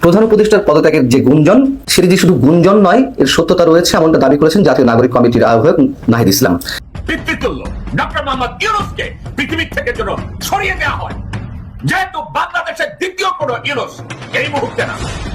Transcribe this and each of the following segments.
প্রধান উপদেষ্টার পদত্যাগের যে গুঞ্জন, সেটি যে শুধু গুঞ্জন নয়, এর সত্যতা রয়েছে এমনটা দাবি করেছেন জাতীয় নাগরিক কমিটির আহ্বায়ক নাহিদ ইসলাম। যেন সরিয়ে দেওয়া হয়। যেহেতু বাংলাদেশের দ্বিতীয় কোনো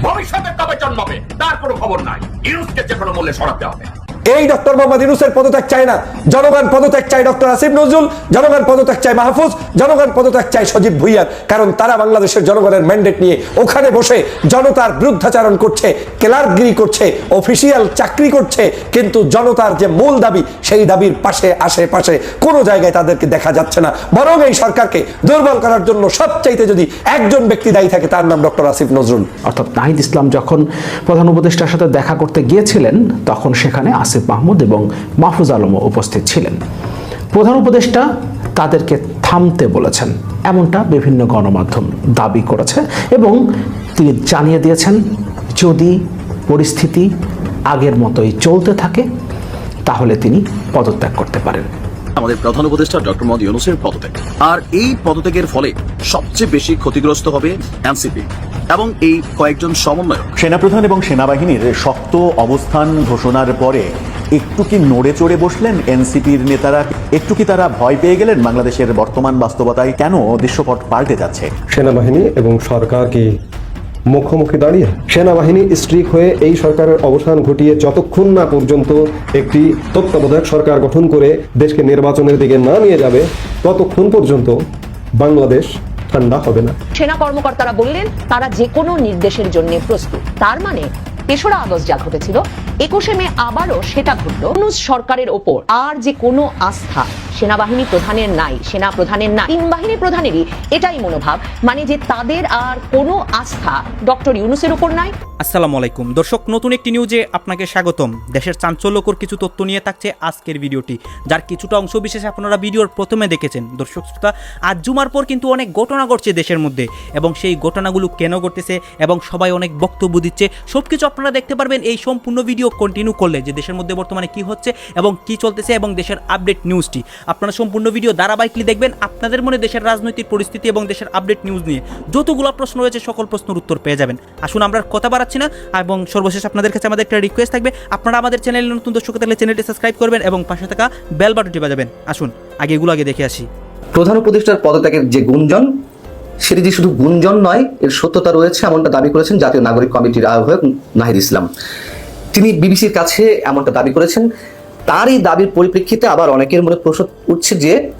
ভবিষ্যতে কবে জন্মাবে, তার কোনো খবর নাই। ইউনুসকে যে কোনো মূল্যে সরাতে হবে। এই ডক্টর মোহাম্মদ ইউনুসের পদত্যাগ চায় না। জনগণ পদত্যাগ চায় ডক্টর আসিফ নজরুল, জনগণ পদত্যাগ চায় মাহফুজ, জনগণ পদত্যাগ চায় সজীব ভুইয়ার। কারণ তারা বাংলাদেশের জনগণের ম্যান্ডেট নিয়ে ওখানে বসে জনতার বিরুদ্ধাচারণ করছে ক্লার্কগিরি করছে অফিসিয়াল চাকরি করছে, কিন্তু জনতার যে মূল দাবি, সেই দাবির পাশে, আশেপাশে কোনো জায়গায় তাদেরকে দেখা যাচ্ছে না। বরং এই সরকারকে দুর্বল করার জন্য সবচাইতে যদি একজন ব্যক্তি দায়ী থাকে, তার নাম ডক্টর আসিফ নজরুল। অর্থাৎ নাহিদ ইসলাম যখন প্রধান উপদেষ্টার সাথে দেখা করতে গিয়েছিলেন, তখন সেখানে আসিফ মাহমুদ এবং মাহফুজ আলমও উপস্থিত ছিলেন। প্রধান উপদেষ্টা তাদেরকে থামতে বলেছেন, এমনটা বিভিন্ন গণমাধ্যম দাবি করেছে এবং তিনি জানিয়ে দিয়েছেন, যদি পরিস্থিতি আগের মতোই চলতে থাকে, তাহলে তিনি পদত্যাগ করতে পারেন। আমাদের প্রধান উপদেষ্টা ডক্টর মোহাম্মদ ইউনুসের পদত্যাগ। আর এই পদত্যাগের ফলে সবচেয়ে বেশি ক্ষতিগ্রস্ত হবে এনসিপি এবং এই কয়েকজন সমন্বয়ক। সেনাপ্রধান এবং সেনাবাহিনীর শক্ত অবস্থান ঘোষণার পরে একটু কি নড়ে চড়ে বসলেন এনসিপির নেতারা? একটু কি তারা ভয় পেয়ে গেলেন বাংলাদেশের বর্তমান বাস্তবতায়? কেন দৃশ্যপট পাল্টে যাচ্ছে? সেনাবাহিনী এবং সরকার কি মুখোমুখি দাঁড়িয়ে সেনাবাহিনী স্ট্রিক হয়ে এই সরকারের অবসান ঘটিয়ে যতক্ষণ না পর্যন্ত একটি তত্ত্বাবধায়ক সরকার গঠন করে দেশকে নির্বাচনের দিকে না নিয়ে যাবে, ততক্ষণ পর্যন্ত বাংলাদেশ ঠান্ডা হবে না। সেনা কর্মকর্তারা বললেন, তারা যে কোনো নির্দেশের জন্য প্রস্তুত। তার মানে তেসরা আগস্ট যা ঘটেছিল, একুশে মে আবারও সেটা ঘটল। সরকারের ওপর আর যে কোনো আস্থা সেনাবাহিনী প্রধানের নাই, সেনা প্রধানের নাই। তিন বাহিনী প্রধানেরই এটাই মনোভাব মানে যে তাদের আর কোনো আস্থা ডক্টর ইউনুসের উপর নাই। আসসালামু আলাইকুম। দর্শক, নতুন একটি নিউজে আপনাকে স্বাগতম। দেশের চাঞ্চল্যকর কিছু তথ্য নিয়ে থাকছে আজকের ভিডিওটি, যার কিছুটা অংশ বিশেষ আপনারা ভিডিওর প্রথমে দেখেছেন। দর্শক, শ্রোতা, আজ জুমার পর কিন্তু অনেক ঘটনা ঘটছে দেশের মধ্যে, এবং সেই ঘটনাগুলো কেন ঘটতেছে এবং সবাই অনেক বক্তব্য দিচ্ছে সব কিছু আপনারা দেখতে পারবেন। এই সম্পূর্ণ ভিডিও কন্টিনিউ করলে যে দেশের মধ্যে বর্তমানে কি হচ্ছে এবং কি চলতেছে এবং দেশের আপডেট নিউজটি আপনারা সম্পূর্ণ ভিডিও ধারাবাহিকলি দেখবেন আপনাদের মনে দেশের রাজনৈতিক পরিস্থিতি এবং দেশের আপডেট নিউজ নিয়ে যতগুলো প্রশ্ন রয়েছে, সকল প্রশ্নের উত্তর পেয়ে যাবেন। আসুন, আমরা কথা বাড়াচ্ছি না এবং সর্বশেষ আপনাদের কাছে আমাদের একটা রিকোয়েস্ট থাকবে। আপনারা আমাদের চ্যানেলে নতুন দর্শক থাকলে চ্যানেলটি সাবস্ক্রাইব করবেন এবং পাশে থাকা বেল বাটনটি বাজাবেন আসুন, আগে এগুলো আগে দেখে আসি। প্রধান উপদেষ্টার পদত্যাগের যে গুঞ্জন, সেটি যে শুধু গুঞ্জন নয়, এর সত্যতা রয়েছে, এমনটা দাবি করেছেন জাতীয় নাগরিক কমিটির আহ্বায়ক নাহিদ ইসলাম। তিনি বিবিসির কাছে এমনটা দাবি করেছেন তার এই দাবির পরিপ্রেক্ষিতে আবার অনেকের মনে প্রশ্ন উঠছে যে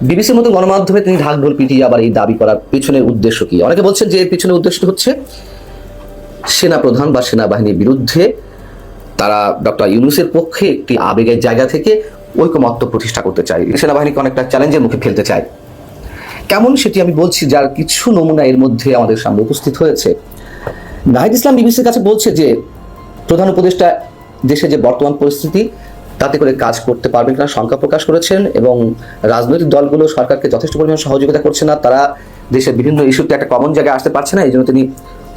বিবিসির মতো গণমাধ্যমে তিনি ঢাক ঢোল পিটিয়ে আবার এই দাবি করার পিছনের উদ্দেশ্য কি? অনেকে বলছেন যে এর পিছনের উদ্দেশ্য হচ্ছে সেনা প্রধান বা সেনাবাহিনীর বিরুদ্ধে তারা ডক্টর ইউনুসের পক্ষে একটি আবেগের জায়গা থেকে ঐকমত্য প্রতিষ্ঠা করতে চায়। সেনাবাহিনীকে অনেকটা চ্যালেঞ্জের মুখে ফেলতে চায়। কেমন সেটি আমি বলছি যার কিছু নমুনা এর মধ্যে আমাদের সামনে উপস্থিত হয়েছে। নাহিদ ইসলাম বিবিসির কাছে বলছে যে প্রধান উপদেষ্টা দেশে যে বর্তমান পরিস্থিতি তাতে করে কাজ করতে পারবেন কিনা শঙ্কা প্রকাশ করেছেন এবং রাজনৈতিক দলগুলো সরকারকে যথেষ্ট পরিমাণ সহযোগিতা করছে না, তারা দেশের বিভিন্ন ইস্যুতে একটা কমন জায়গায় আসতে পারছে না এই জন্য তিনি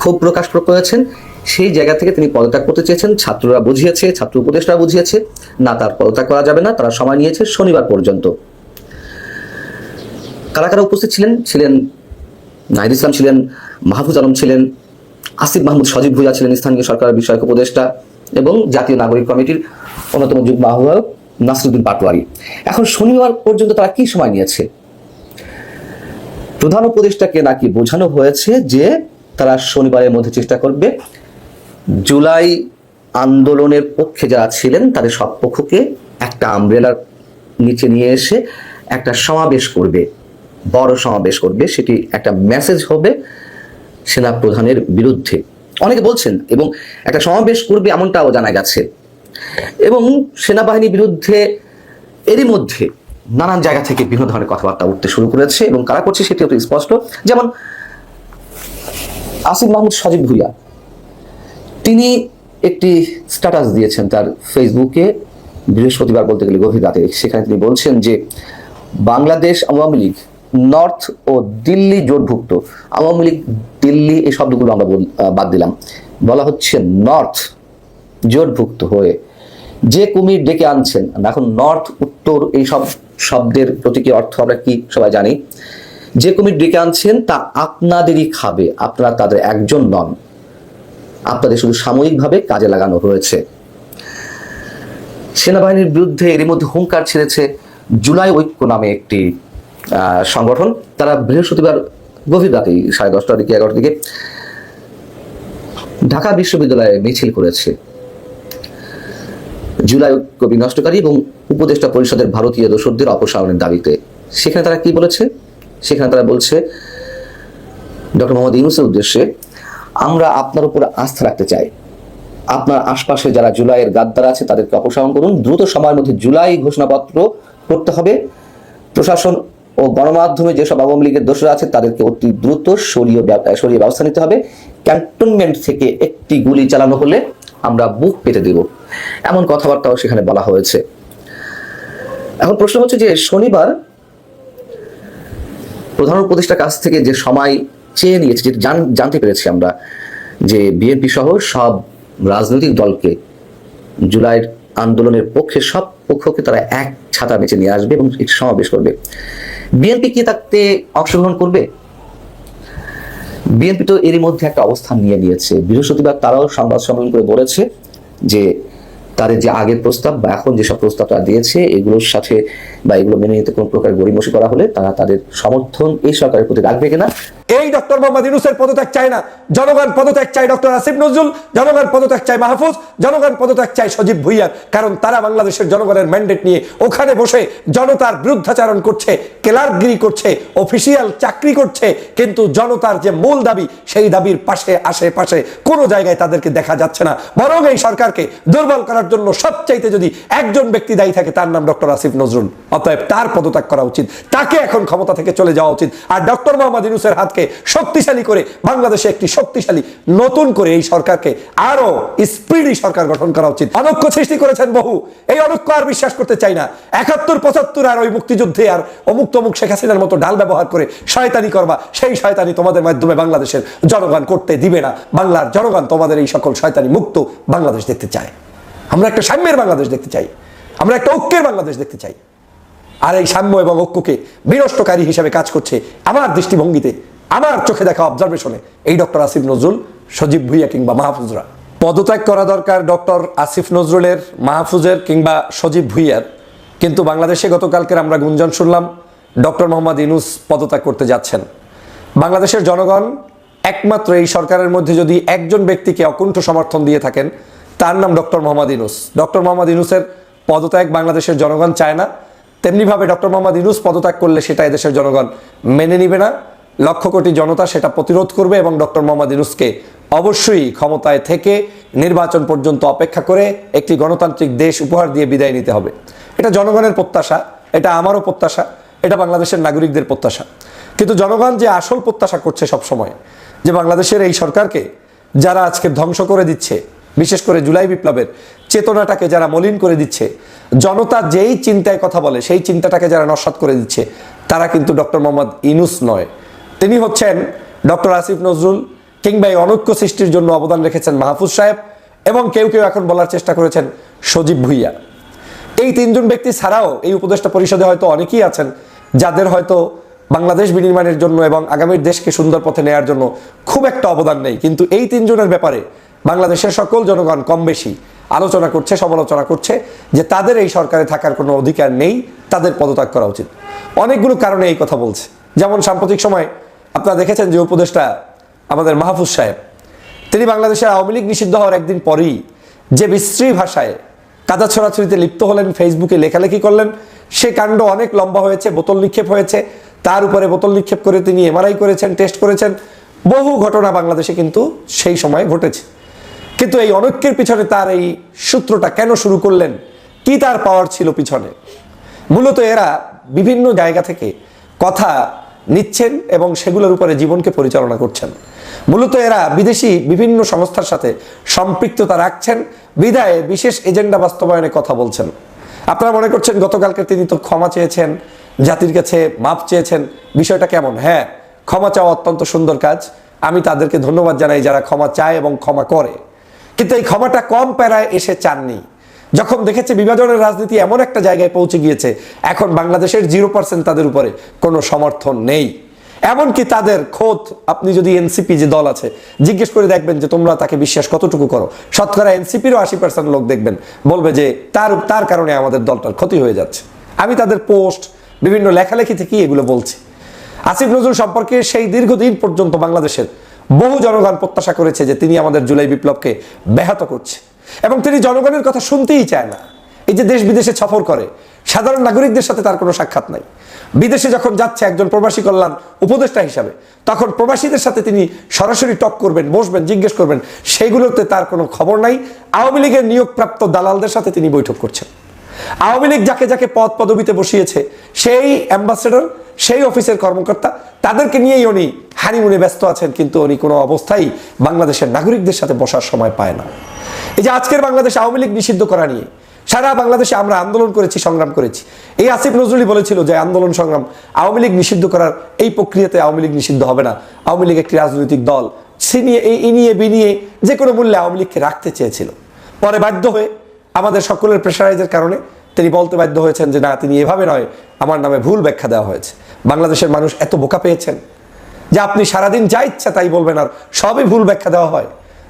ক্ষোভ প্রকাশ করেছেন। সেই জায়গা থেকে তিনি পদত্যাগ করতে চেয়েছেন, ছাত্ররা বুঝিয়েছে, ছাত্র উপদেষ্টা বুঝিয়েছে, না তার পদত্যাগ করা যাবে না, তারা সময় নিয়েছে শনিবার পর্যন্ত। কারা কারা উপস্থিত ছিলেন? ছিলেন নাহিদ ইসলাম, ছিলেন মাহফুজ আলম, ছিলেন আসিফ মাহমুদ, সজীব ভুজা ছিলেন স্থানীয় সরকার বিষয়ক উপদেষ্টা এবং জাতীয় নাগরিক কমিটির অন্যতম যুগ্ম আহ্বায়ক নাসরুদ্দিন পাটোয়ারি। এখন শনিবার পর্যন্ত তারা কি সময় নিয়েছে? প্রধান উপদেষ্টাকে নাকি বোঝানো হয়েছে যে তারা শনিবারের মধ্যে চেষ্টা করবে জুলাই আন্দোলনের পক্ষে যারা ছিলেন, তাদের সব পক্ষকে একটা আমব্রেলার নিচে নিয়ে এসে একটা সমাবেশ করবে, বড় সমাবেশ করবে। সেটি একটা মেসেজ হবে সেনা প্রধানের বিরুদ্ধে। অনেকে বলছেন, এবং একটা সমাবেশ করবে এমনটাও জানা গেছে। এবং সেনাবাহিনীর বিরুদ্ধে এরই মধ্যে নানান জায়গা থেকে বিভিন্ন ধরনের কথাবার্তা উঠতে শুরু করেছে এবং কারা করছে সেটি অত স্পষ্ট। যেমন আসিফ মাহমুদ সজীব ভুইয়া, তিনি একটি স্ট্যাটাস দিয়েছেন তার ফেসবুকে বৃহস্পতিবার বলতে গেলে গভীর রাতে। সেখানে তিনি বলছেন যে, বাংলাদেশ আওয়ামী লীগ, নর্থ ও দিল্লি জোটভুক্ত। আওয়ামী লীগ, দিল্লি, এই শব্দগুলো আমরা বাদ দিলাম। বলা হচ্ছে নর্থ জোটভুক্ত হয়ে যে কুমির ডেকে আনছেন এখন নর্থ উত্তর, এই সব শব্দের প্রতীকী অর্থ আমরা কি সবাই জানি, যে কুমির ডেকে আনছেন, তা আপনাদেরই খাবে, আপনারা তাদের একজন নন। আপনাদের শুধু সাময়িকভাবে কাজে লাগানো হয়েছে। সেনাবাহিনীর বিরুদ্ধে এরই মধ্যে হুঙ্কার ছেড়েছে জুলাই ঐক্য নামে একটি সংগঠন। তারা বৃহস্পতিবার গভীর রাতে সাড়ে দশটার দিকে, এগারোটার দিকে ঢাকা বিশ্ববিদ্যালয়ে মিছিল করেছে। জুলাই ঐক্য বিনষ্টকারী এবং উপদেষ্টা পরিষদের ভারতীয় দোসরদের অপসারণের দাবিতে। সেখানে তারা কি বলেছে? সেখানে তারা বলছে, ডক্টর মোহাম্মদ ইউনুসের উদ্দেশ্যে, আমরা আপনার উপর আস্থা রাখতে চাই। আপনার আশপাশে যারা জুলাইয়ের গাদ্দার আছে, তাদেরকে অপসারণ করুন। দ্রুত সময়ের মধ্যে জুলাই ঘোষণাপত্র করতে হবে। প্রশাসন ও গণমাধ্যমে যেসব আওয়ামী লীগের দোষরা আছে, তাদেরকে অতি দ্রুত সরিয়ে সরিয়ে ব্যবস্থা নিতে হবে। ক্যান্টনমেন্ট থেকে একটি গুলি চালানো হলে আমরা বুক পেতে দেব। এমন কথাবার্তাও সেখানে বলা হয়েছে। এখন প্রশ্ন হচ্ছে যে শনিবার প্রধান উপদেষ্টার কাছ থেকে যে সময় চেয়ে নিয়েছে যেটা জান- জানতে পেরেছি আমরা, যে বিএনপি সহ সব রাজনৈতিক দলকে জুলাইয়ের আন্দোলনের পক্ষে, সব পক্ষকে তারা এক ছাতা বেছে নিয়ে আসবে এবং সমাবেশ করবে। বিএনপি কি তাতে অংশগ্রহণ করবে? বিএনপি তো এরই মধ্যে একটা অবস্থান নিয়ে নিয়েছে। বৃহস্পতিবার তারাও সংবাদ সম্মেলন করে বলেছে যে, তাদের যে আগের প্রস্তাব বা এখন যেসব প্রস্তাব তারা দিয়েছে, এগুলোর সাথে বা এগুলো মেনে নিতে কোনো প্রকার গড়িমসি করা হলে তারা তাদের সমর্থন এই সরকারের প্রতি রাখবে কিনা এই ডক্টর মোহাম্মদ ইউনুসের পদত্যাগ চায় না। জনগণ পদত্যাগ চায় ডক্টর আসিফ নজরুল, জনগণ পদত্যাগ চায় মাহফুজ, জনগণ পদত্যাগ চায় সজীব ভুইয়ার কারণ তারা বাংলাদেশের জনগণের ম্যান্ডেট নিয়ে ওখানে বসে জনতার বিরুদ্ধাচারণ করছে ক্লার্কগিরি করছে অফিসিয়াল চাকরি করছে, কিন্তু জনতার যে মূল দাবি, সেই দাবির পাশে, আশেপাশে কোনো জায়গায় তাদেরকে দেখা যাচ্ছে না। বরং এই সরকারকে দুর্বল করার জন্য সবচাইতে যদি একজন ব্যক্তি দায়ী থাকে, তার নাম ডক্টর আসিফ নজরুল। অতএব তার পদত্যাগ করা উচিত। তাকে এখন ক্ষমতা থেকে চলে যাওয়া উচিত। আর ডক্টর মোহাম্মদ ইউনুসের হাতকে শক্তিশালী করে, বাংলাদেশে একটি শক্তিশালী, নতুন করে এই সরকারকে আরও স্পিডি সরকার গঠন করা উচিত। অনক্ষ সৃষ্টি করেছেন বহু। এই অনক্ষ আর বিশ্বাস করতে চাই না। একাত্তর, পঁচাত্তর আর ওই মুক্তিযুদ্ধে আর অমুক তমুক শেখ হাসিনার মতো ডাল ব্যবহার করে শয়তানি করবা, সেই শয়তানি তোমাদের মাধ্যমে বাংলাদেশের জনগণ করতে দিবে না। বাংলার জনগণ তোমাদের এই সকল শয়তানি মুক্ত বাংলাদেশ দেখতে চায়। আমরা একটা সাম্যের বাংলাদেশ দেখতে চাই। আমরা একটা ঐক্যের বাংলাদেশ দেখতে চাই। আর এই সাম্য এবং ঐক্যকে বিনষ্টকারী হিসাবে কাজ করছে আমার দৃষ্টিভঙ্গিতে আমার চোখে দেখা অবজারভেশনে এই ডক্টর আসিফ নজরুল, সজীব ভুইয়া কিংবা মাহফুজরা। পদত্যাগ করা দরকার ডক্টর আসিফ নজরুলের, মাহফুজের কিংবা সজীব ভুইয়ার। কিন্তু বাংলাদেশে গতকালকের আমরা গুঞ্জন শুনলাম, ডক্টর মোহাম্মদ ইনুস পদত্যাগ করতে যাচ্ছেন। বাংলাদেশের জনগণ একমাত্র এই সরকারের মধ্যে যদি একজন ব্যক্তিকে অকুণ্ঠ সমর্থন দিয়ে থাকেন, তার নাম ডক্টর মোহাম্মদ ইনুস। ডক্টর মোহাম্মদ ইনুসের পদত্যাগ বাংলাদেশের জনগণ চায় না। তেমনিভাবে ডক্টর মোহাম্মদ ইনুস পদত্যাগ করলে সেটা এদেশের জনগণ মেনে নিবে না। লক্ষ কোটি জনতা সেটা প্রতিরোধ করবে এবং ডক্টর মোহাম্মদ ইনুসকে অবশ্যই ক্ষমতায় থেকে নির্বাচন পর্যন্ত অপেক্ষা করে একটি গণতান্ত্রিক দেশ উপহার দিয়ে বিদায় নিতে হবে। এটা জনগণের প্রত্যাশা, এটা আমারও প্রত্যাশা, এটা বাংলাদেশের নাগরিকদের প্রত্যাশা। কিন্তু জনগণ যে আসল প্রত্যাশা করছে সব সময় যে বাংলাদেশের এই সরকারকে যারা আজকে ধ্বংস করে দিচ্ছে, বিশেষ করে জুলাই বিপ্লবের চেতনাটাকে যারা মলিন করে দিচ্ছে, জনতা যেই চিন্তায় কথা বলে, সেই চিন্তাটাকে যারা নস্বাত করে দিচ্ছে, তারা কিন্তু ডক্টর মোহাম্মদ ইনুস নয়। তিনি হচ্ছেন ডক্টর আসিফ নজরুল কিংবা এই অনৈক্য সৃষ্টির জন্য অবদান রেখেছেন মাহফুজ সাহেব এবং কেউ কেউ এখন বলার চেষ্টা করেছেন সজীব ভুইয়া। এই তিনজন ব্যক্তি ছাড়াও এই উপদেষ্টা পরিষদে হয়তো অনেকেই আছেন যাদের হয়তো বাংলাদেশ বিনির্মাণের জন্য এবং আগামীর দেশকে সুন্দর পথে নেয়ার জন্য খুব একটা অবদান নেই। কিন্তু এই তিনজনের ব্যাপারে বাংলাদেশের সকল জনগণ কম বেশি আলোচনা করছে, সমালোচনা করছে যে তাদের এই সরকারে থাকার কোনো অধিকার নেই, তাদের পদত্যাগ করা উচিত। অনেকগুলো কারণে এই কথা বলছে। যেমন সাম্প্রতিক সময় আপনারা দেখেছেন যে উপদেষ্টা আমাদের মাহফুজ সাহেব, তিনি বাংলাদেশের আওয়ামী লীগ নিষিদ্ধ হওয়ার একদিন পরেই যে বিশ্রী ভাষায় কাদা ছড়াছড়িতে লিপ্ত হলেন, ফেসবুকে লেখালেখি করলেন, সে কাণ্ড অনেক লম্বা হয়েছে, বোতল নিক্ষেপ হয়েছে। তার উপরে বোতল নিক্ষেপ করে তিনি এমআরআই করেছেন, টেস্ট করেছেন। বহু ঘটনা বাংলাদেশে কিন্তু সেই সময় ঘটেছে। কিন্তু এই অনৈক্যের পিছনে তার এই সূত্রটা কেন শুরু করলেন? কি তার পাওয়ার ছিল পিছনে? মূলত এরা বিভিন্ন জায়গা থেকে কথা নিচ্ছেন এবং সেগুলোর উপরে জীবনকে পরিচালনা করছেন। মূলত এরা বিদেশি বিভিন্ন সংস্থার সাথে সম্পৃক্ততা রাখছেন, বিদায়ে বিশেষ এজেন্ডা বাস্তবায়নে কথা বলছেন। আপনারা মনে করছেন গতকালকে তিনি তো ক্ষমা চেয়েছেন, জাতির কাছে মাপ চেয়েছেন, বিষয়টা কেমন? হ্যাঁ ক্ষমা চাওয়া অত্যন্ত সুন্দর কাজ। আমি তাদেরকে ধন্যবাদ জানাই যারা ক্ষমা চায় এবং ক্ষমা করে। কিন্তু এই ক্ষমাটা কম প্যারায় এসে চাননি। যখন দেখেছে বিভাজনের রাজনীতি এমন একটা জায়গায় পৌঁছে গিয়েছে, এখন বাংলাদেশের জিরো পার্সেন্ট তাদের উপরে কোনো সমর্থন নেই। এমনকি তাদের খোদ, আপনি যদি এনসিপি যে দল আছে, জিজ্ঞেস করে দেখবেন যে তোমরা তাকে বিশ্বাস কতটুকু করো। শতকরা এনসিপিরও আশি পার্সেন্ট লোক দেখবেন, বলবে যে তার তার কারণে আমাদের দলটার ক্ষতি হয়ে যাচ্ছে। আমি তাদের পোস্ট, বিভিন্ন লেখালেখি থেকেই এগুলো বলছি। আসিফ নজরুল সম্পর্কে সেই দীর্ঘদিন পর্যন্ত বাংলাদেশের বহু জনগণ প্রত্যাশা করেছে যে তিনি আমাদের জুলাই বিপ্লবকে ব্যাহত করছে। এবং তিনি জনগণের কথা শুনতেই চায় না। এই যে দেশ বিদেশে সফর করে, সাধারণ নাগরিকদের সাথে তার কোনো সাক্ষাৎ নাই। বিদেশে যখন যাচ্ছে একজন প্রবাসী কল্যাণ উপদেষ্টা হিসাবে, তখন প্রবাসীদের সাথে তিনি সরাসরি টক করবেন, বসবেন, জিজ্ঞেস করবেন সেগুলোতে তার কোনো খবর নাই। আওয়ামী লীগের নিয়োগপ্রাপ্ত দালালদের সাথে তিনি বৈঠক করছেন। আওয়ামী লীগ যাকে যাকে পদ পদবিতে বসিয়েছে, সেই অ্যাম্বাসেডর সেই অফিসের কর্মকর্তা, তাদেরকে নিয়েই উনি হানিমুনে ব্যস্ত আছেন, কিন্তু উনি কোনো অবস্থায় বাংলাদেশের নাগরিকদের সাথে বসার সময় পায় না। এই যে আজকের বাংলাদেশ আওয়ামী লীগ নিষিদ্ধ করা নিয়ে, সারা বাংলাদেশে আমরা আন্দোলন করেছি, সংগ্রাম করেছি। এই আসিফ নজরুলই বলেছিল যে আন্দোলন, সংগ্রাম আওয়ামী লীগ নিষিদ্ধ করার এই প্রক্রিয়াতে আওয়ামী লীগ নিষিদ্ধ হবে না। আওয়ামী লীগ একটি রাজনৈতিক দল। সে নিয়ে, এই ইনিয়ে বিনিয়ে যে কোনো মূল্যে আওয়ামী লীগকে রাখতে চেয়েছিল। পরে বাধ্য হয়ে আমাদের সকলের প্রেশারাইজের কারণে তিনি বলতে বাধ্য হয়েছেন যে, না, তিনি এভাবে নয়। আমার নামে ভুল ব্যাখ্যা দেওয়া হয়েছে। বাংলাদেশের মানুষ এত বোকা পেয়েছেন যে আপনি সারাদিন যা ইচ্ছা তাই বলবেন আর সবই ভুল ব্যাখ্যা দেওয়া হয়।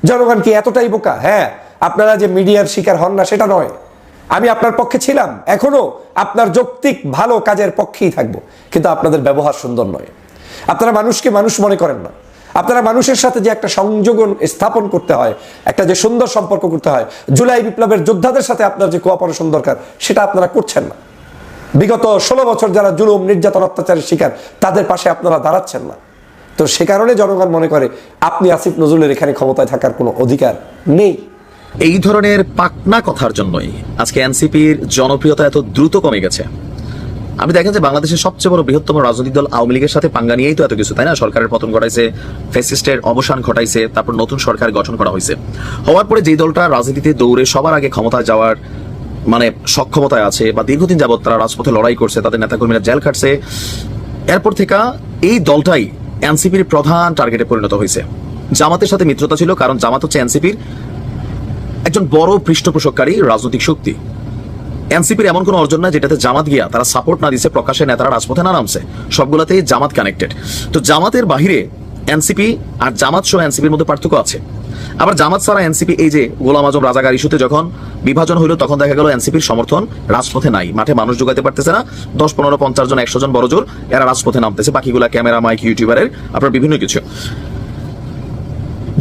জনগণ কি এতটাই বোকা? হ্যাঁ আপনারা যে মিডিয়ার শিকার হন না, সেটা নয়। আমি আপনার পক্ষে ছিলাম, এখনও আপনার যৌক্তিক ভালো কাজের পক্ষেই থাকব। কিন্তু আপনাদের ব্যবহার সুন্দর নয়। আপনারা মানুষকে মানুষ মনে করেন না। আপনারা মানুষের সাথে যে একটা সংযোগন স্থাপন করতে হয়, একটা যে সুন্দর সম্পর্ক করতে হয়, জুলাই বিপ্লবের যোদ্ধাদের সাথে আপনার যে কোঅপারেশন দরকার, সেটা আপনারা করছেন না। বিগত ষোলো বছর যারা জুলুম, নির্যাতন, অত্যাচারের শিকার, তাদের পাশে আপনারা দাঁড়াচ্ছেন না। তো সে কারণে জনগণ মনে করে, আপনি আসিফ নজরুলের এখানে ক্ষমতায় থাকার কোনো অধিকার নেই। এই ধরনের পাকনা কথার জন্যই আজকে এনসিপির জনপ্রিয়তা এত দ্রুত কমে গেছে। আপনি দেখেন যে বাংলাদেশের সবচেয়ে বড় বৃহত্তম রাজনৈতিক দল আওয়ামী লীগের সাথে পাঙ্গা নিয়েই তো এত কিছু, তাই না? সরকারের পতন ঘটাইছে ফেসিস্টের অবসান ঘটাইছে, তারপর নতুন সরকার গঠন করা হয়েছে। হওয়ার পরে যেই দলটা রাজনীতিতে দৌড়ে সবার আগে ক্ষমতায় যাওয়ার মানে সক্ষমতায় আছে বা দীর্ঘদিন যাবত তারা রাজপথে লড়াই করছে, তাদের নেতাকর্মীরা জেল খাটছে। এরপর থেকে এই দলটাই এনসিপির প্রধান টার্গেটে পরিণত হয়েছে। জামাতের সাথে মিত্রতা ছিল, কারণ জামাত হচ্ছে এনসিপির একজন বড় পৃষ্ঠপোষককারী রাজনৈতিক শক্তি। এনসিপির এমন কোনো অর্জন না যেটাতে জামাত গিয়া তারা সাপোর্ট না দিচ্ছে প্রকাশ্যে নেতারা রাজপথে না নামছে। সবগুলোতেই জামাত কানেক্টেড তো জামাতের বাহিরে এনসিপি আর জামাত সহ এনসিপির মধ্যে পার্থক্য আছে। আবার জামাত ছাড়া এনসিপি, এই যে গোলাম আজম রাজাগার ইস্যুতে যখন বিভাজন হইল, তখন দেখা গেল এনসিপির সমর্থন রাজপথে নাই। মাঠে মানুষ যোগাতে পারতেছে না। দশ, পনেরো, পঞ্চাশ জন, একশো জন বড় জোর এরা রাজপথে নামতেছে। বাকিগুলা ক্যামেরা, মাইক, ইউটিউবারের আপনার বিভিন্ন কিছু।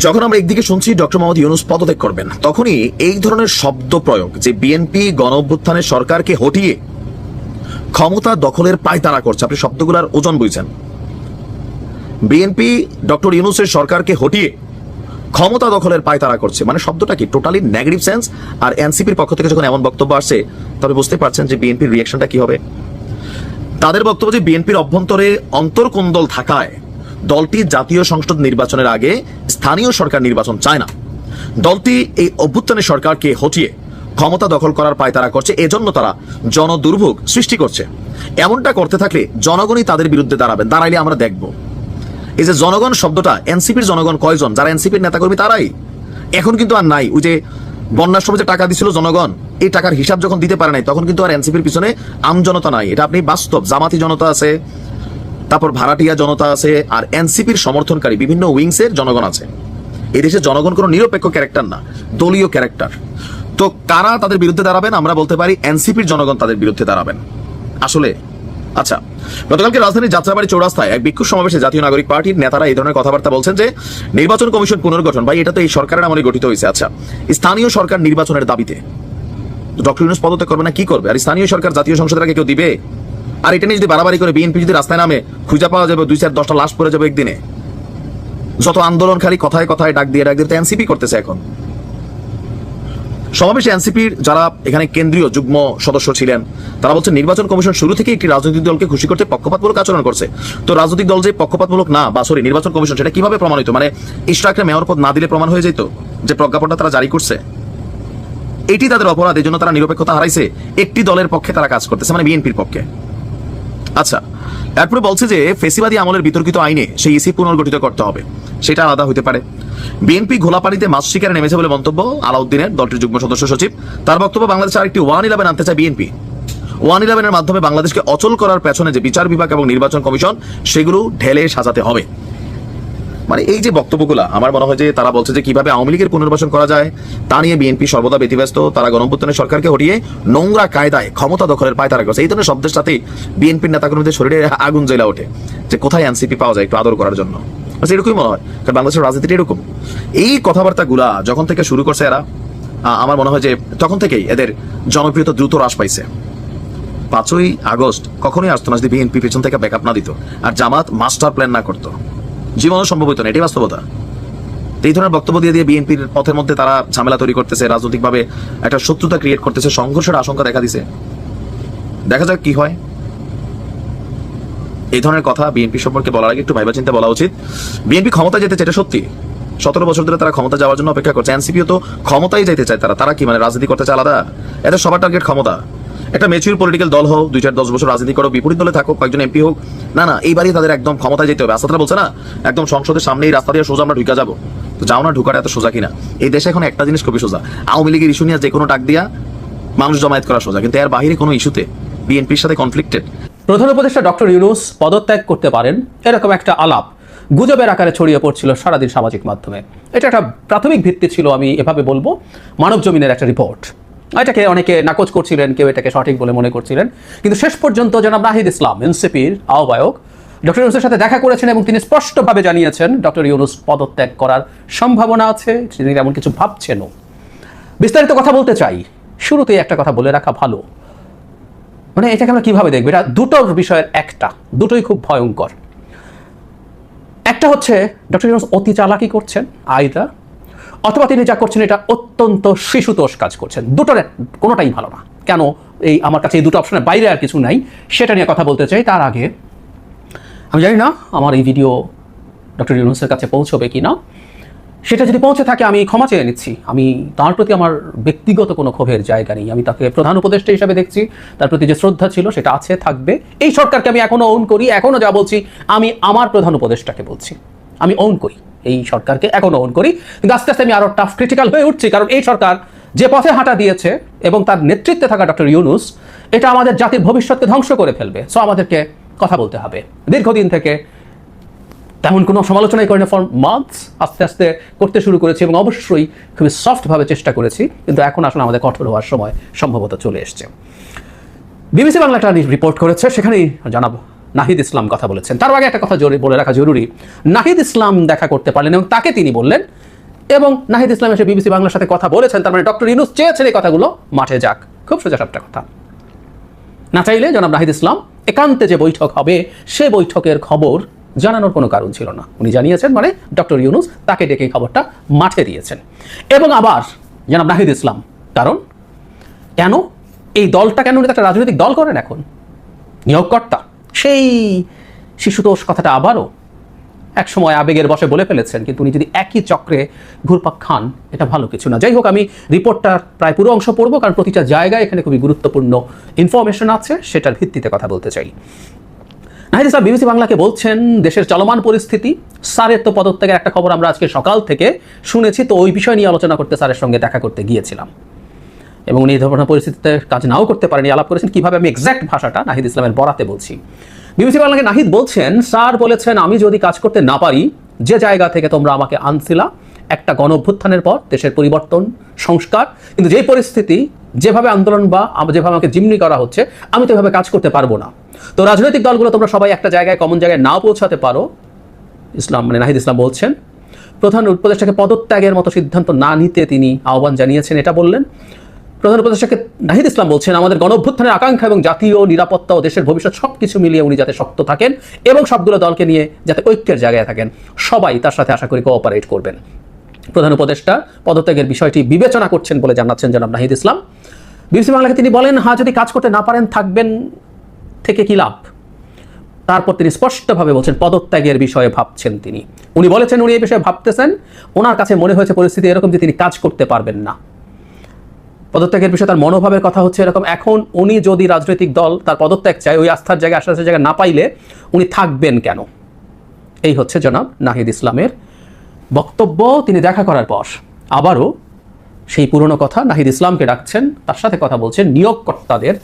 যখন আমরা একদিকে শুনছি, ডক্টর মোহাম্মদ ইউনুস পদত্যাগ করবেন, তখনই এই ধরনের শব্দ প্রয়োগ, যে বিএনপি গণ অভ্যুত্থানের সরকারকে হটিয়ে ক্ষমতা দখলের পায়তারা করছে, আপনি শব্দগুলোর ওজন বুঝছেন। বিএনপি ডক্টর ইউনুসের সরকারকে হটিয়ে ক্ষমতা দখলের পায়তারা করছে। মানে শব্দটা কি? টোটালি নেগেটিভ সেন্স আর এনসিপির পক্ষ থেকে যখন এমন বক্তব্য আসছে তবে বুঝতে পারছেন যে বিএনপির রিয়াকশনটা কি হবে। তাদের বক্তব্য যে বিএনপির অভ্যন্তরে অন্তর্কোন্দল থাকায় দলটি জাতীয় সংসদ নির্বাচনের আগে স্থানীয় সরকার নির্বাচন চায় না। দলটি এই অভ্যুত্থানের সরকারকে হটিয়ে ক্ষমতা দখল করার পায় তারা করছে। এজন্য তারা জনদুর্ভোগ সৃষ্টি করছে। এমনটা করতে থাকলে জনগণই তাদের বিরুদ্ধে দাঁড়াবেন। দাঁড়াইলে আমরা দেখব। এই যে জনগণ শব্দটা, এনসিপির জনগণ কয়জন? যারা এনসিপির নেতাকর্মী, তারাই। এখন কিন্তু আর নাই। ওই যে বন্যার সময় যে টাকা দিছিল জনগণ, এই টাকার হিসাব যখন দিতে পারে নাই, তখন কিন্তু আর এনসিপির পিছনে আম জনতা নাই। এটা আপনি বাস্তব। জামাতি জনতা আছে, তারপর ভাড়াটিয়া জনতা আছে, আর এনসিপির সমর্থনকারী বিভিন্ন উইংসের জনগণ আছে। এই দেশের জনগণ কোনো নিরপেক্ষ ক্যারেক্টার না, দলীয় ক্যারেক্টার। তো কারা তাদের বিরুদ্ধে দাঁড়াবেন আমরা বলতে পারি, এনসিপির জনগণ তাদের বিরুদ্ধে দাঁড়াবেন। আসলে আচ্ছা গতকালকে রাজধানীর যাত্রাবাড়ি চৌরাস্তায় এক বিক্ষোভ সমাবেশে জাতীয় নাগরিক পার্টির নেতারা এই ধরনের কথাবার্তা বলছেন যে, নির্বাচন কমিশন পুনর্গঠন, ভাই, এটা তো এই সরকারের আমলে গঠিত হয়েছে। আচ্ছা স্থানীয় সরকার নির্বাচনের দাবিতে ডক্টর ইউনুস পদত্যাগ করবে না, কি করবে? আর স্থানীয় সরকার জাতীয় সংসদের আগে কেউ দিবে? আর এটা নিয়ে যদি বাড়াবাড়ি করে বিএনপি যদি রাস্তায় নামে, খুঁজে পাওয়া যাবে, দুই চার দশটা লাশ পড়ে যাবে একদিনে। যত আন্দোলন খালি কথায় কথায় ডাক দিয়ে ডাক দিয়ে তো এনসিপি করতেছে এখন। সমাবেশে এনসিপির যারা এখানে কেন্দ্রীয় যুগ্ম সদস্য ছিলেন, তারা বলছেন নির্বাচন কমিশন শুরু থেকে একটি রাজনৈতিক দলকে খুশি করতে পক্ষপাতমূলক আচরণ করছে। তো রাজনৈতিক দল যে পক্ষপাতমূলক না, বা সরি নির্বাচন কমিশন, সেটা কীভাবে প্রমাণিত? মানে ইশরাকরে মেয়র পদ না দিলে প্রমাণ হয়ে যেত যে প্রজ্ঞাপনটা তারা জারি করছে? এটি তাদের অপরাধ, এই জন্য তারা নিরপেক্ষতা হারাইছে। একটি দলের পক্ষে তারা কাজ করতেছে মানে বিএনপির পক্ষে। আচ্ছা এরপরে বলছে যে ফেসিবাদী আমলের বিতর্কিত আইনে সেই ইসি পুনর্গঠিত করতে হবে। সেটা আলাদা হতে পারে। বিএনপি ঘোলাপানিতে মাছ শিকারে নেমেছে বলে মন্তব্য আলাউদ্দিনের দলটির যুগ্ম সদস্য সচিব। তার বক্তব্য বাংলাদেশে আরেকটি ওয়ান ইলেভেন আনতে চায় বিএনপি। ওয়ান ইলেভেনের মাধ্যমে বাংলাদেশকে অচল করার পেছনে যে বিচার বিভাগ এবং নির্বাচন কমিশন, সেগুলো ঢেলে সাজাতে হবে। মানে এই যে বক্তব্যগুলো আমার মনে হয় যে তারা বলছে যে কীভাবে আওয়ামী লীগের পুনর্বাসন করা যায় তা নিয়ে বিএনপি সর্বদা ব্যতিব্যস্ত তারা গণঅভ্যুত্থানের সরকারকে হটিয়ে নোংরা কায়দায় ক্ষমতা দখলের পায় তারা করছে। এই ধরনের শব্দের সাথে বিএনপির নেতাকর্মীদের শরীরে আগুন জ্বলা ওঠে যে কোথায় এনসিপি পাওয়া যায় একটু আদর করার জন্য। আচ্ছা, এরকমই মনে হয় কারণ বাংলাদেশের রাজনীতিটা এরকম। এই কথাবার্তাগুলা যখন থেকে শুরু করছে এরা আমার মনে হয় যে তখন থেকেই এদের জনপ্রিয়তা দ্রুত হ্রাস পাইছে। পাঁচই আগস্ট কখনোই আসতো না যদি বিএনপি পেছন থেকে ব্যাকআপ না দিত আর জামাত মাস্টার প্ল্যান না করতো। জীবনও সম্ভব হতো না, এটাই বাস্তবতা। এই ধরনের বক্তব্য দিয়ে দিয়ে বিএনপির পথের মধ্যে তারা ঝামেলা তৈরি করতেছে, রাজনৈতিকভাবে একটা শত্রুতা ক্রিয়েট করতেছে, সংঘর্ষের আশঙ্কা দেখা দিছে। দেখা যাক কি হয়। এই ধরনের কথা বিএনপি সম্পর্কে বলার আগে একটু ভাইবা চিন্তা বলা উচিত। বিএনপি ক্ষমতা যেতে চায় এটা সত্যি। সতেরো বছর ধরে তারা ক্ষমতা যাওয়ার জন্য অপেক্ষা করছে। এনসিপিও তো ক্ষমতাই যেতে চায় তারা। তারা কি মানে রাজনীতি করতে চায় আলাদা? এদের সবার টার্গেট ক্ষমতা। একটা মেচুর পলিটিক্যাল দল হোক দুই চার দশ বছর রাজনীতি করো, বিপরীত দলে থাকো কয়েকজন এমপি হোক, না না, এইবারই তাদের একদম ক্ষমতায় যেতে হবে। আসাদরা বলছে, না, একদম সংসদের সামনে এই রাস্তা দিয়ে সোজা আমরা ঢুকে যাব। তো যাও না, ঢুকাটা এত সোজা কিনা? এই দেশে এখন একটা জিনিস খুবই সোজা। আওয়ামী লীগের ইস্যু নিয়ে যে কোনো ডাক দিয়া মানুষ জমায়েত করা সোজা, কিন্তু এর বাহিরে কোনো ইস্যুতে বিএনপির সাথে কনফ্লিক্টেড প্রধান উপদেষ্টা ডক্টর ইউনুস পদত্যাগ করতে পারেন, এরকম একটা আলাপ গুজবের আকারে ছড়িয়ে পড়ছিল সারাদিন সামাজিক মাধ্যমে। এটা একটা প্রাথমিক ভিত্তি ছিল, আমি এভাবে বলব। মানব জমিনের একটা রিপোর্ট এটাকে অনেকে নাকচ করছিলেন, কেউ এটাকে সঠিক বলে মনে করছিলেন। কিন্তু শেষ পর্যন্ত জনাব নাহিদ ইসলাম, এনসিপির আহ্বায়ক, ডক্টর ইউনুসের সাথে দেখা করেছেন এবং তিনি স্পষ্টভাবে জানিয়েছেন, ডক্টর ইউনুস পদত্যাগ করার সম্ভাবনা আছে, তিনি এমন কিছু ভাবছেনও। বিস্তারিত কথা বলতে চাই, শুরুতেই একটা কথা বলে রাখা ভালো। মানে এটাকে আমরা কীভাবে দেখব? এটা দুটোর বিষয়ের একটা, দুটোই খুব ভয়ঙ্কর। একটা হচ্ছে, ডক্টর ইউনুস অতি চালাকি করছেন, আইদা অথবা তিনি যা করছেন এটা অত্যন্ত শিশুতোষ কাজ করছেন। দুটোর কোনোটাই ভালো না। কেন? এই আমার কাছে এই দুটো অপশনের বাইরে আর কিছু নাই। সেটা নিয়ে কথা বলতে চাই। তার আগে, আমি জানি না আমার এই ভিডিও ডক্টর ইউনুসের কাছে পৌঁছবে কি না সেটা যদি পৌঁছে থাকে, আমি ক্ষমা চেয়ে নিচ্ছি। আমি তার প্রতি আমার ব্যক্তিগত কোনো ক্ষোভের জায়গা নেই। আমি তাকে প্রধান উপদেষ্টা হিসাবে দেখছি। তার প্রতি যে শ্রদ্ধা ছিল, সেটা আছে, থাকবে। এই সরকারকে আমি এখনও অন করি। এখনও যা বলছি, আমি আমার প্রধান উপদেষ্টাকে বলছি। আমি অন করি। এই সরকারকে এখনও অন করি। কিন্তু আস্তে আস্তে আমি আরও টাফ ক্রিটিক্যাল হয়ে উঠছি, কারণ এই সরকার যে পথে হাঁটা দিয়েছে এবং তার নেতৃত্বে থাকা ডক্টর ইউনুস, এটা আমাদের জাতির ভবিষ্যৎকে ধ্বংস করে ফেলবে। সো আমাদেরকে কথা বলতে হবে। দীর্ঘদিন থেকে তেমন কোনো সমালোচনাই করি না ফর মান্থস আস্তে আস্তে করতে শুরু করেছি এবং অবশ্যই খুবই সফটভাবে চেষ্টা করেছি, কিন্তু এখন আসলে আমাদের কঠোর হওয়ার সময় সম্ভবত চলে এসছে। বিবিসি বাংলা একটা রিপোর্ট করেছে, সেখানেই জানাব। নাহিদ ইসলাম কথা বলেছেন। তার আগে একটা কথা জরুরি, বলে রাখা জরুরি। নাহিদ ইসলাম দেখা করতে পারলেন এবং তাকে তিনি বললেন এবং নাহিদ ইসলাম এসে বিবিসি বাংলার সাথে কথা বলেছেন, তার মানে ডক্টর ইউনুস চেয়েছেন এই কথাগুলো মাঠে যাক। খুব সোজা সাপটা কথা। না চাইলে জনাব নাহিদ ইসলাম একান্তে যে বৈঠক হবে, সে বৈঠকের খবর জানানোর কোনো কারণ ছিল না। উনি জানিয়েছেন মানে ডক্টর ইউনুস তাকে ডেকে খবরটা মাঠে দিয়েছেন। এবং আবার জনাব নাহিদ ইসলাম, কারণ কেন? এই দলটা কেন? উনি একটা রাজনৈতিক দল করেন এখন। নিয়োগকর্তা। সেই শিশুতোষ কথাটা আবারও এক সময় আবেগের বসে বলে ফেলেছেন, কিন্তু উনি যদি একই চক্রে ঘুরপাক খান, এটা ভালো কিছু না। যাই হোক, আমি রিপোর্টটার প্রায় পুরো অংশ পড়ব, কারণ প্রতিটা জায়গায় এখানে খুবই গুরুত্বপূর্ণ ইনফরমেশন আছে, সেটার ভিত্তিতে কথা বলতে চাই। নাহিদ ইসলাম, বিবিসি বাংলাকে বলছেন, দেশের চলমান পরিস্থিতি, স্যারের তো পদত্যাগের একটা খবর আমরা আজকে সকাল থেকে শুনেছি, তো ওই বিষয় নিয়ে আলোচনা করতে স্যারের সঙ্গে দেখা করতে গিয়েছিলাম। এবং উনি এই ধরনের পরিস্থিতিতে কাজ নাও করতে পারেনি, আলাপ করেছেন। কীভাবে আমি এক্সাক্ট ভাষাটা নাহিদ ইসলামের বরাতে বলছি। বিবিসি বাংলাকে নাহিদ বলছেন, স্যার বলেছেন, আমি যদি কাজ করতে না পারি, যে জায়গা থেকে তোমরা আমাকে আনছিলা, একটা গণ অভ্যুত্থানের পর দেশের পরিবর্তন, সংস্কার, কিন্তু যেই পরিস্থিতি, যেভাবে আন্দোলন বা যেভাবে আমাকে জিম্মি করা হচ্ছে, আমি তো এভাবে কাজ করতে পারব না। তো রাজনৈতিক দলগুলো তোমরা সবাই একটা জায়গায় কমন জায়গায় নাও পৌঁছাতে পারো। ইসলাম মানে নাহিদ ইসলাম বলছেন, প্রধান উপদেষ্টাকে পদত্যাগের মতো সিদ্ধান্ত না নিতে তিনি আহ্বান জানিয়েছেন। এটা বললেন। প্রধান উপদেষ্টাকে নাহিদ ইসলাম বলছেন, আমাদের গণঅভ্যুত্থানের আকাঙ্ক্ষা এবং জাতীয় নিরাপত্তা ও দেশের ভবিষ্যৎ সব কিছু মিলিয়ে উনি যাতে শক্ত থাকেন এবং সবগুলো দলকে নিয়ে যাতে ঐক্যের জায়গায় থাকেন, সবাই তার সাথে আশা করি কোঅপারেট করবেন। প্রধান উপদেষ্টা, পদত্যাগের বিষয়টি বিবেচনা করছেন বলে জানাচ্ছেন জনাব নাহিদ ইসলাম। বিবিসি বাংলাকে তিনি বলেন হ্যাঁ যদি কাজ করতে না পারেন, থাকবেন থেকে কি লাভ? তারপর তিনি স্পষ্টভাবে বলছেন, পদত্যাগের বিষয়ে ভাবছেন তিনি। উনি বলেছেন, উনি এই বিষয়ে ভাবতেছেন। ওনার কাছে মনে হয়েছে পরিস্থিতি এরকম যে তিনি কাজ করতে পারবেন না। পদত্যাগের বিষয়ে তার মনোভাবের কথা হচ্ছে এরকম। এখন উনি যদি রাজনৈতিক দল তার পদত্যাগ চায়, ওই আস্থার জায়গায় আস্থার জায়গায় না পাইলে উনি থাকবেন কেন? এই হচ্ছে জনাব নাহিদ ইসলামের বক্তব্য। তিনি দেখা করার পর আবারও সেই পুরনো কথা নাহিদ ইসলামকে ডাকছেন, তার সাথে কথা বলছেন নিয়োগকর্তাদের।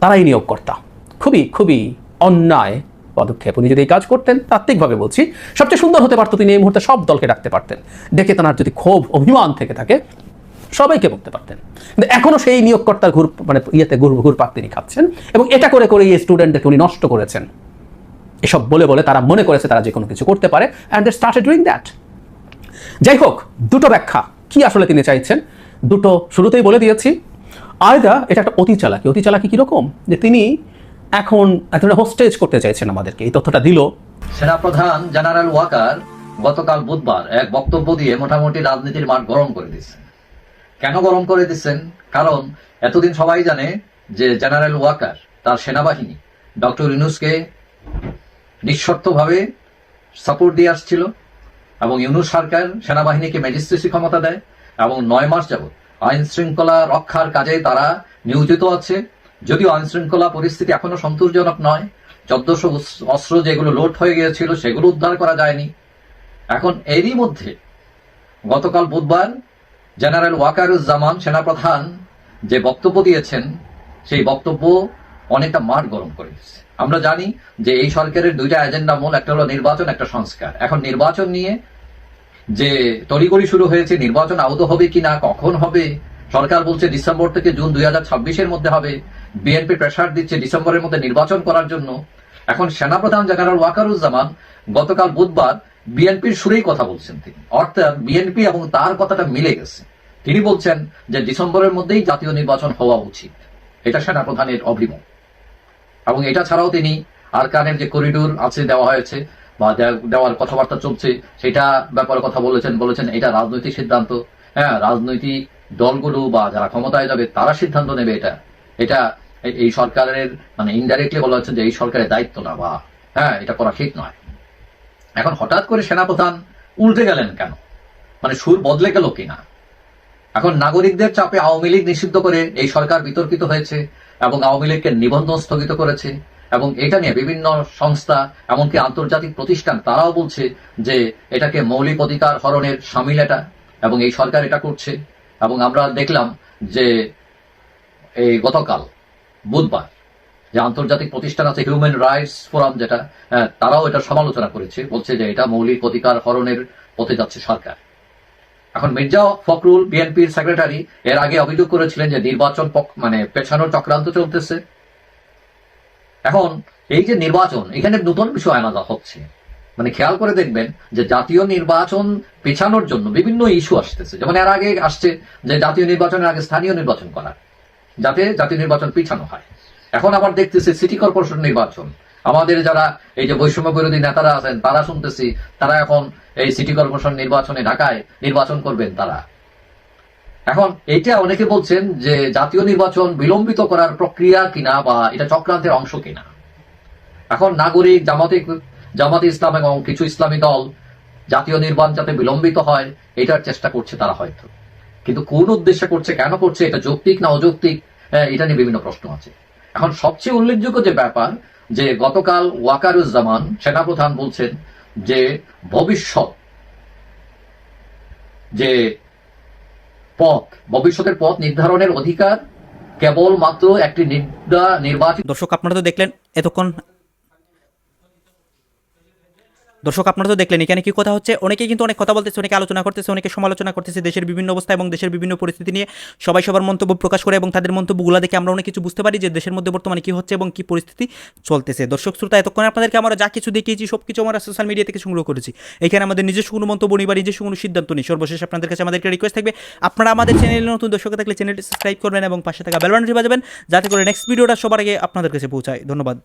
তারাই নিয়োগকর্তা। খুবই খুবই অন্যায় পদক্ষেপ উনি যদি এই কাজ করতেন, তাত্ত্বিকভাবে বলছি, সবচেয়ে সুন্দর হতে পারতো তিনি এই মুহূর্তে সব দলকে ডাকতে পারতেন। ডেকে তার যদি ক্ষোভ, অভিমান থেকে থাকে সবাইকে বলতে পারতেন। কিন্তু এখনও সেই নিয়োগকর্তার ঘুর মানে ইয়েতে ঘুর ঘুরপাক তিনি খাচ্ছেন এবং এটা করে করে এই স্টুডেন্টদেরকে উনি নষ্ট করেছেন। এসব বলে বলে তারা মনে করেছে তারা যে কোনো কিছু করতে পারে and they started doing that যাই হোক, দুটো ব্যাখ্যা। কি আসলে তিনি চাইছেন? দুটো শুরুতেই বলে দিয়েছি। আয়দা, এটা একটা অতি চালাকি। অতি চালাকি কীরকম? যে তিনি এখন এক ধরনের হোস্টেজ করতে চাইছেন আমাদেরকে। এই তথ্যটা দিল। সেনাপ্রধান জেনারেল ওয়াকার গতকাল বুধবার এক বক্তব্য দিয়ে মোটামুটি রাজনীতির মাঠ গরম করে দিচ্ছেন কেন গরম করে দিচ্ছেন? কারণ এতদিন সবাই জানে যে জেনারেল ওয়াকার, তার সেনাবাহিনী, ডক্টর ইউনুসকে নিঃশর্তভাবে সাপোর্ট দিয়ে আসছিল এবং ইউনুস সরকার সেনাবাহিনীকে ম্যাজিস্ট্রেসি ক্ষমতা দেয় এবং নয় মাস যাবত আইন শৃঙ্খলা রক্ষার কাজে তারা নিয়োজিত আছে। যদিও আইন শৃঙ্খলা পরিস্থিতি এখনও সন্তোষজনক নয়, চোদ্দশো অস্ত্র যেগুলো লোড হয়ে গিয়েছিল সেগুলো উদ্ধার করা যায়নি। এখন এরই মধ্যে গতকাল বুধবার জেনারেল ওয়াকারুজ্জামান সেনাপ্রধান যে বক্তব্য দিয়েছেন, সেই বক্তব্য অনেকটা মাঠ গরম করে দিচ্ছে আমরা জানি যে এই সরকারের দুইটা এজেন্ডা মূল, একটা হলো নির্বাচন, একটা সংস্কার। এখন নির্বাচন নিয়ে যে তড়িগড়ি শুরু হয়েছে, নির্বাচন আহত হবে কি না, কখন হবে, সরকার বলছে ডিসেম্বর থেকে জুন দুই হাজার ছাব্বিশের মধ্যে হবে। বিএনপি প্রেসার দিচ্ছে ডিসেম্বরের মধ্যে নির্বাচন করার জন্য। এখন সেনাপ্রধান জেনারেল ওয়াকারুজ্জামান গতকাল বুধবার বিএনপির সুরেই কথা বলছেন তিনি। অর্থাৎ বিএনপি এবং তার কথাটা মিলে গেছে। তিনি বলছেন যে ডিসেম্বরের মধ্যেই জাতীয় নির্বাচন হওয়া উচিত। এটা সেনাপ্রধানের অভিমত। এবং এটা ছাড়াও তিনি আরকানের যে করিডোর আছে দেওয়া হয়েছে বা দেওয়ার কথাবার্তা চলছে, সেটা ব্যাপারে কথা বলেছেন বলেছেন এটা রাজনৈতিক সিদ্ধান্ত। হ্যাঁ রাজনৈতিক দলগুলো বা যারা ক্ষমতায় যাবে, তারা সিদ্ধান্ত নেবে এটা। এটা এই সরকারের মানে ইনডাইরেক্টলি বলা হচ্ছে যে এই সরকারের দায়িত্ব না বা হ্যাঁ এটা করা ঠিক নয়। এখন হঠাৎ করে সেনাপ্রধান উল্টে গেলেন কেন? মানে সুর বদলে গেল কিনা? এখন নাগরিকদের চাপে আওয়ামী লীগ নিষিদ্ধ করে এই সরকার বিতর্কিত হয়েছে এবং আওয়ামী লীগকে নিবন্ধন স্থগিত করেছে এবং এটা নিয়ে বিভিন্ন সংস্থা এমনকি আন্তর্জাতিক প্রতিষ্ঠান তারাও বলছে যে এটাকে মৌলিক অধিকার হরণের সামিল এটা এবং এই সরকার এটা করছে। এবং আমরা দেখলাম যে এই গতকাল, বুধবার যে আন্তর্জাতিক প্রতিষ্ঠান আছে হিউম্যান রাইটস ফোরাম যেটা হ্যাঁ, তারাও এটা সমালোচনা করেছে বলছে যে এটা মৌলিক অধিকার হরণের পথে যাচ্ছে সরকার। এখন মির্জা ফখরুল বিএনপির সেক্রেটারি এর আগে অভিযোগ করেছিলেন যে নির্বাচন মানে পেছানোর চক্রান্ত চলতেছে। এখন এই যে নির্বাচন এখানে নতুন বিষয় আলাদা হচ্ছে। মানে খেয়াল করে দেখবেন যে জাতীয় নির্বাচন পেছানোর জন্য বিভিন্ন ইস্যু আসতেছে। যেমন এর আগে আসছে যে জাতীয় নির্বাচনের আগে স্থানীয় নির্বাচন করা যাতে জাতীয় নির্বাচন পিছানো হয়। এখন আবার দেখতেছি সিটি কর্পোরেশন নির্বাচন। আমাদের যারা এই যে বৈষম্য বিরোধী নেতারা আছেন, তারা শুনতেছি, তারা এখন এই সিটি কর্পোরেশন নির্বাচনে ঢাকায় নির্বাচন করবেন তারা। এখন এটা অনেকে বলছেন যে জাতীয় নির্বাচন বিলম্বিত করার প্রক্রিয়া কিনা বা এটা চক্রান্তের অংশ কিনা। এখন নাগরিক, জামাতে জামাতে ইসলাম এবং কিছু ইসলামী দল জাতীয় নির্বাচন যাতে বিলম্বিত হয়, এটার চেষ্টা করছে তারা হয়তো। কিন্তু কোন উদ্দেশ্যে করছে, কেন করছে, এটা যৌক্তিক না অযৌক্তিক এটা নিয়ে বিভিন্ন প্রশ্ন আছে। এখন সবচেয়ে উল্লেখযোগ্য যে ব্যাপার, যে গতকাল ওয়াকারুজ্জামান সেনাপ্রধান বলছেন যে ভবিষ্যৎ, যে পথ, ভবিষ্যতের পথ নির্ধারণের অধিকার কেবলমাত্র একটি নির্বাচিত দর্শক, আপনারা তো দেখলেন এতক্ষণ দর্শক, আপনারা তো দেখলেন, এখানে কি কথা হচ্ছে? অনেকে কিন্তু অনেক কথা বলতেছে, অনেকে আলোচনা করতেছে, অনেকে সমালোচনা করতেছে, দেশের বিভিন্ন অবস্থা এবং দেশের বিভিন্ন পরিস্থিতি নিয়ে সবাই সবার মন্তব্য প্রকাশ করে এবং তাদের মন্তব্যগুলো দেখে আমরা অনেক কিছু বুঝতে পারি যে দেশের মধ্যে বর্তমানে কি হচ্ছে এবং কি পরিস্থিতি চলতেছে। দর্শক, শ্রোতা, এতক্ষণ আপনাদেরকে আমরা যা কিছু দেখিয়েছি, সব কিছু আমরা সোশ্যাল মিডিয়া থেকে সংগ্রহ করেছি। এখানে আমাদের নিজস্ব কোনো মন্তব্য নেই বা নিজস্ব কোনো সিদ্ধান্ত নেই। সর্বশেষ আপনাদের কাছে আমাদেরকে রিকোয়েস্ট থাকবে, আপনারা আমাদের চ্যানেলে নতুন দর্শক থাকলে চ্যানেলটি সাবস্ক্রাইব করবেন এবং পাশে থাকা বেলবানটি বাজাবেন, যাতে করে নেক্সট ভিডিওটা সবার আগে আপনাদের কাছে পৌঁছায়। ধন্যবাদ।